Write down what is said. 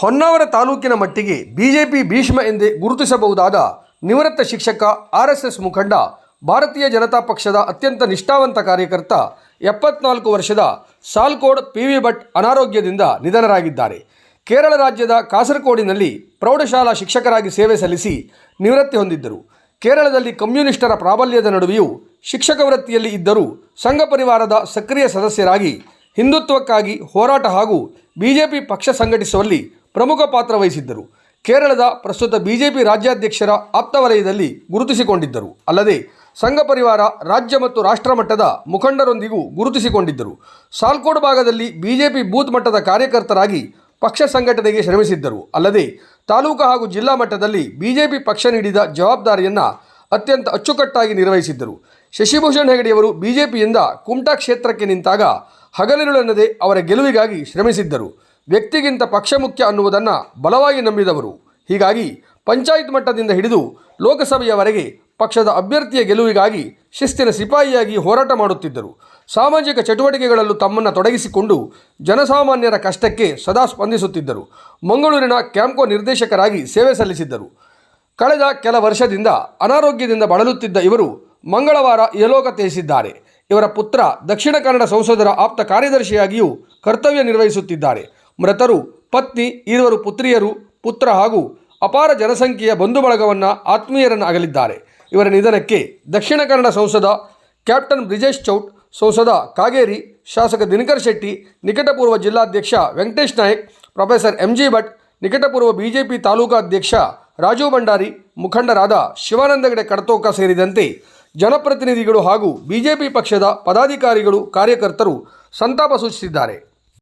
ಹೊನ್ನಾವರ ತಾಲೂಕಿನ ಮಟ್ಟಿಗೆ ಬಿಜೆಪಿ ಭೀಷ್ಮ ಎಂದೇ ಗುರುತಿಸಬಹುದಾದ ನಿವೃತ್ತ ಶಿಕ್ಷಕ ಆರ್ ಎಸ್ ಎಸ್ ಮುಖಂಡ, ಭಾರತೀಯ ಜನತಾ ಪಕ್ಷದ ಅತ್ಯಂತ ನಿಷ್ಠಾವಂತ ಕಾರ್ಯಕರ್ತ, ಎಪ್ಪತ್ನಾಲ್ಕು ವರ್ಷದ ಸಾಲ್ಕೋಡ್ ಪಿ ವಿ ಭಟ್ ಅನಾರೋಗ್ಯದಿಂದ ನಿಧನರಾಗಿದ್ದಾರೆ. ಕೇರಳ ರಾಜ್ಯದ ಕಾಸರಗೋಡಿನಲ್ಲಿ ಪ್ರೌಢಶಾಲಾ ಶಿಕ್ಷಕರಾಗಿ ಸೇವೆ ಸಲ್ಲಿಸಿ ನಿವೃತ್ತಿ ಹೊಂದಿದ್ದರು. ಕೇರಳದಲ್ಲಿ ಕಮ್ಯುನಿಸ್ಟರ ಪ್ರಾಬಲ್ಯದ ನಡುವೆಯೂ ಶಿಕ್ಷಕ ವೃತ್ತಿಯಲ್ಲಿ ಇದ್ದರೂ ಸಂಘ ಪರಿವಾರದ ಸಕ್ರಿಯ ಸದಸ್ಯರಾಗಿ ಹಿಂದುತ್ವಕ್ಕಾಗಿ ಹೋರಾಟ ಹಾಗೂ ಬಿಜೆಪಿ ಪಕ್ಷ ಸಂಘಟಿಸುವಲ್ಲಿ ಪ್ರಮುಖ ಪಾತ್ರ ವಹಿಸಿದ್ದರು. ಕೇರಳದ ಪ್ರಸ್ತುತ ಬಿಜೆಪಿ ರಾಜ್ಯಾಧ್ಯಕ್ಷರ ಆಪ್ತ ವಲಯದಲ್ಲಿ ಗುರುತಿಸಿಕೊಂಡಿದ್ದರು. ಅಲ್ಲದೆ ಸಂಘ ಪರಿವಾರ, ರಾಜ್ಯ ಮತ್ತು ರಾಷ್ಟ್ರ ಮಟ್ಟದ ಮುಖಂಡರೊಂದಿಗೂ ಗುರುತಿಸಿಕೊಂಡಿದ್ದರು. ಸಾಲ್ಕೋಡ್ ಭಾಗದಲ್ಲಿ ಬಿಜೆಪಿ ಬೂತ್ ಮಟ್ಟದ ಕಾರ್ಯಕರ್ತರಾಗಿ ಪಕ್ಷ ಸಂಘಟನೆಗೆ ಶ್ರಮಿಸಿದ್ದರು. ಅಲ್ಲದೆ ತಾಲೂಕು ಹಾಗೂ ಜಿಲ್ಲಾ ಮಟ್ಟದಲ್ಲಿ ಬಿಜೆಪಿ ಪಕ್ಷ ನೀಡಿದ ಜವಾಬ್ದಾರಿಯನ್ನು ಅತ್ಯಂತ ಅಚ್ಚುಕಟ್ಟಾಗಿ ನಿರ್ವಹಿಸಿದ್ದರು. ಶಶಿಭೂಷಣ್ ಹೆಗಡೆಯವರು ಬಿಜೆಪಿಯಿಂದ ಕುಮಟಾ ಕ್ಷೇತ್ರಕ್ಕೆ ನಿಂತಾಗ ಹಗಲಿರುಳೆನ್ನದೆ ಅವರ ಗೆಲುವಿಗಾಗಿ ಶ್ರಮಿಸಿದ್ದರು. ವ್ಯಕ್ತಿಗಿಂತ ಪಕ್ಷ ಮುಖ್ಯ ಅನ್ನುವುದನ್ನು ಬಲವಾಗಿ ನಂಬಿದವರು. ಹೀಗಾಗಿ ಪಂಚಾಯತ್ ಮಟ್ಟದಿಂದ ಹಿಡಿದು ಲೋಕಸಭೆಯವರೆಗೆ ಪಕ್ಷದ ಅಭ್ಯರ್ಥಿಯ ಗೆಲುವಿಗಾಗಿ ಶಿಸ್ತಿನ ಸಿಪಾಯಿಯಾಗಿ ಹೋರಾಟ ಮಾಡುತ್ತಿದ್ದರು. ಸಾಮಾಜಿಕ ಚಟುವಟಿಕೆಗಳಲ್ಲೂ ತಮ್ಮನ್ನು ತೊಡಗಿಸಿಕೊಂಡು ಜನಸಾಮಾನ್ಯರ ಕಷ್ಟಕ್ಕೆ ಸದಾ ಸ್ಪಂದಿಸುತ್ತಿದ್ದರು. ಮಂಗಳೂರಿನ ಕ್ಯಾಂಪ್ಕೋ ನಿರ್ದೇಶಕರಾಗಿ ಸೇವೆ ಸಲ್ಲಿಸಿದ್ದರು. ಕಳೆದ ಕೆಲ ವರ್ಷದಿಂದ ಅನಾರೋಗ್ಯದಿಂದ ಬಳಲುತ್ತಿದ್ದ ಇವರು ಮಂಗಳವಾರ ಯಲೋಕ ತ್ಯಜಿಸಿದ್ದಾರೆ ಇವರ ಪುತ್ರ ದಕ್ಷಿಣ ಕನ್ನಡ ಸಂಸದರ ಆಪ್ತ ಕಾರ್ಯದರ್ಶಿಯಾಗಿಯೂ ಕರ್ತವ್ಯ ನಿರ್ವಹಿಸುತ್ತಿದ್ದಾರೆ. ಮೃತರು ಪತ್ನಿ, ಇರುವರು ಪುತ್ರಿಯರು, ಪುತ್ರ ಹಾಗೂ ಅಪಾರ ಜನಸಂಖ್ಯೆಯ ಬಂಧು ಬಳಗವನ್ನು ಆತ್ಮೀಯರನ್ನು ಅಗಲಿದ್ದಾರೆ ಇವರ ನಿಧನಕ್ಕೆ ದಕ್ಷಿಣ ಕನ್ನಡ ಸಂಸದ ಕ್ಯಾಪ್ಟನ್ ಬ್ರಿಜೇಶ್ ಚೌಟ್, ಸಂಸದ ಕಾಗೇರಿ, ಶಾಸಕ ದಿನಕರ್ ಶೆಟ್ಟಿ, ನಿಕಟಪೂರ್ವ ಜಿಲ್ಲಾಧ್ಯಕ್ಷ Venkatesh Nayak, professor M G Bhat, ನಿಕಟಪೂರ್ವ BJP ತಾಲೂಕಾಧ್ಯಕ್ಷ ರಾಜು ಭಂಡಾರಿ, ಮುಖಂಡರಾದ ಶಿವಾನಂದಗಡೆ ಕಡತೋಕ ಸೇರಿದಂತೆ ಜನಪ್ರತಿನಿಧಿಗಳು ಹಾಗೂ ಬಿಜೆಪಿ ಪಕ್ಷದ ಪದಾಧಿಕಾರಿಗಳು, ಕಾರ್ಯಕರ್ತರು ಸಂತಾಪ ಸೂಚಿಸಿದ್ದಾರೆ.